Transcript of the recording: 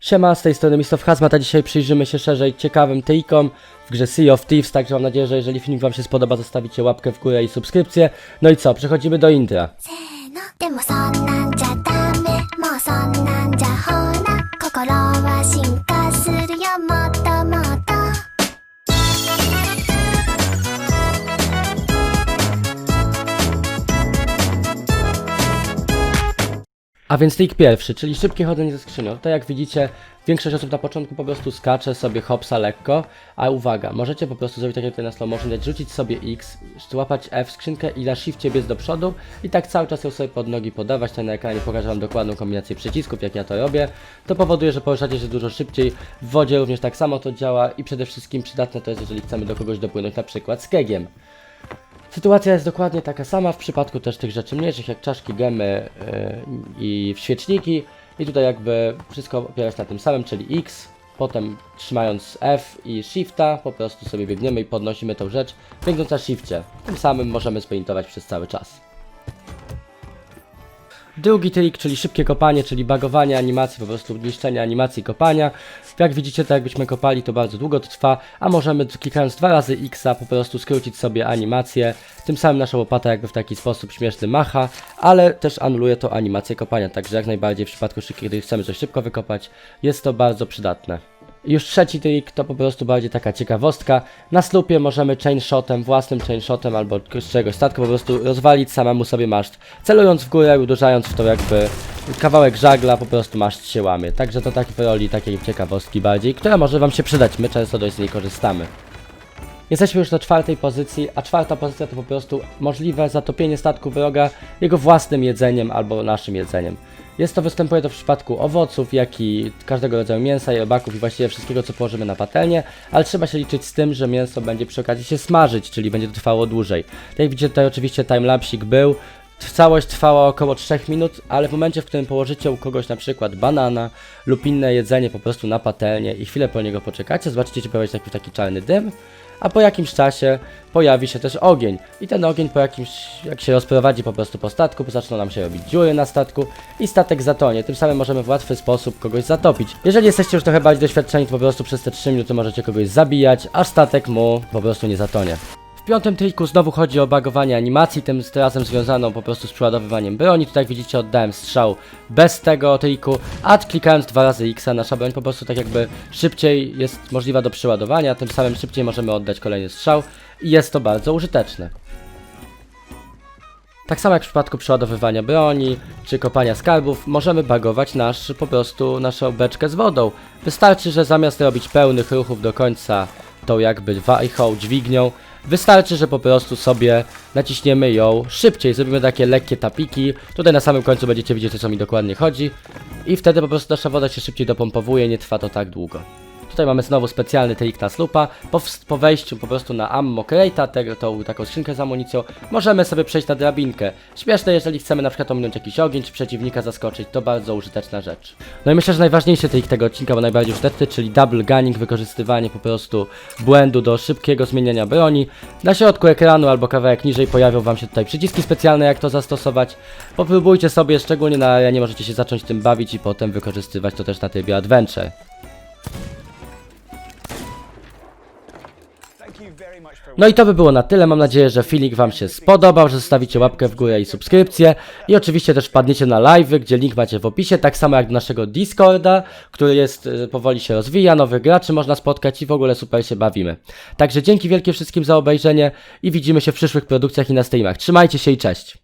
Siema, z tej strony Mistow Hazmat, a dzisiaj przyjrzymy się szerzej ciekawym trikom w grze Sea of Thieves, także mam nadzieję, że jeżeli film wam się spodoba, zostawicie łapkę w górę i subskrypcję. No i co, przechodzimy do intra. A więc trik pierwszy, czyli szybkie chodzenie ze skrzynią. To jak widzicie, większość osób na początku po prostu skacze sobie hopsa lekko, a uwaga, możecie po prostu zrobić tak jak tutaj na slow motion, dać rzucić sobie X, złapać F skrzynkę i na shifcie biec do przodu i tak cały czas ją sobie pod nogi podawać. Tutaj na ekranie pokażę wam dokładną kombinację przycisków, jak ja to robię. To powoduje, że poruszacie się dużo szybciej, w wodzie również tak samo to działa i przede wszystkim przydatne to jest, jeżeli chcemy do kogoś dopłynąć na przykład z kegiem. Sytuacja jest dokładnie taka sama w przypadku też tych rzeczy mniejszych, jak czaszki, gemy yy, i świeczniki. I tutaj jakby wszystko opiera się na tym samym, czyli X, potem trzymając F i Shifta, po prostu sobie biegniemy i podnosimy tą rzecz, biegnąc na Shifcie. Tym samym możemy sprintować przez cały czas. Drugi trik, czyli szybkie kopanie, czyli bagowanie animacji, po prostu niszczenie animacji kopania. Jak widzicie, to jakbyśmy kopali, to bardzo długo to trwa, a możemy klikając dwa razy X po prostu skrócić sobie animację. Tym samym nasza łopata jakby w taki sposób śmieszny macha, ale też anuluje to animację kopania, także jak najbardziej w przypadku kiedy chcemy coś szybko wykopać, jest to bardzo przydatne. Już trzeci trik to po prostu bardziej taka ciekawostka. Na slupie możemy chainshotem, własnym chainshotem albo z czegoś statku po prostu rozwalić samemu sobie maszt. Celując w górę, uderzając w to jakby kawałek żagla, po prostu maszt się łamie. Także to taki roli takiej ciekawostki bardziej, która może wam się przydać. My często dość z niej korzystamy. Jesteśmy już na czwartej pozycji, a czwarta pozycja to po prostu możliwe zatopienie statku wroga jego własnym jedzeniem albo naszym jedzeniem. Jest to występuje to w przypadku owoców, jak i każdego rodzaju mięsa robaków i właściwie wszystkiego co położymy na patelnię, ale trzeba się liczyć z tym, że mięso będzie przy okazji się smażyć, czyli będzie to trwało dłużej. Tak jak widzicie tutaj oczywiście timelapsik był, Całość trwała około 3 minut, ale w momencie, w którym położycie u kogoś na przykład banana lub inne jedzenie po prostu na patelnię i chwilę po niego poczekacie, zobaczycie się taki, taki czarny dym, a po jakimś czasie pojawi się też ogień. I ten ogień po jakimś, jak się rozprowadzi po prostu po statku, zaczną nam się robić dziury na statku i statek zatonie. Tym samym możemy w łatwy sposób kogoś zatopić. Jeżeli jesteście już trochę bardziej doświadczeni, to po prostu przez te 3 minuty możecie kogoś zabijać, aż statek mu po prostu nie zatonie. Piątym triku znowu chodzi o bagowanie animacji, tym razem związaną po prostu z przeładowywaniem broni. Tutaj jak widzicie oddałem strzał bez tego triku, a klikając dwa razy X nasza broń po prostu tak jakby szybciej jest możliwa do przeładowania, tym samym szybciej możemy oddać kolejny strzał i jest to bardzo użyteczne. Tak samo jak w przypadku przeładowywania broni czy kopania skarbów, możemy bagować nasz, po prostu naszą beczkę z wodą. Wystarczy, że zamiast robić pełnych ruchów do końca tą jakby wajchą, dźwignią, wystarczy, że po prostu sobie naciśniemy ją szybciej, zrobimy takie lekkie tapiki, tutaj na samym końcu będziecie widzieć o co mi dokładnie chodzi. I wtedy po prostu nasza woda się szybciej dopompowuje, nie trwa to tak długo. Tutaj mamy znowu specjalny trik na slupa. Po, po wejściu po prostu na ammo crate'a, tego, tą taką skrzynkę z amunicją, możemy sobie przejść na drabinkę. Śmieszne, jeżeli chcemy na przykład ominąć jakiś ogień, czy przeciwnika zaskoczyć, to bardzo użyteczna rzecz. No i myślę, że najważniejszy trik tego odcinka, bo najbardziej użyteczny, czyli double gunning, wykorzystywanie po prostu błędu do szybkiego zmieniania broni. Na środku ekranu albo kawałek niżej pojawią wam się tutaj przyciski specjalne, jak to zastosować. Popróbujcie sobie, szczególnie na arenie możecie się zacząć tym bawić i potem wykorzystywać to też na trybie adventure. No i to by było na tyle. Mam nadzieję, że filmik Wam się spodobał, że zostawicie łapkę w górę i subskrypcję. I oczywiście też wpadniecie na live, gdzie link macie w opisie, tak samo jak do naszego Discorda, który jest y, powoli się rozwija, nowych graczy można spotkać i w ogóle super się bawimy. Także dzięki wielkie wszystkim za obejrzenie i widzimy się w przyszłych produkcjach i na streamach. Trzymajcie się i cześć!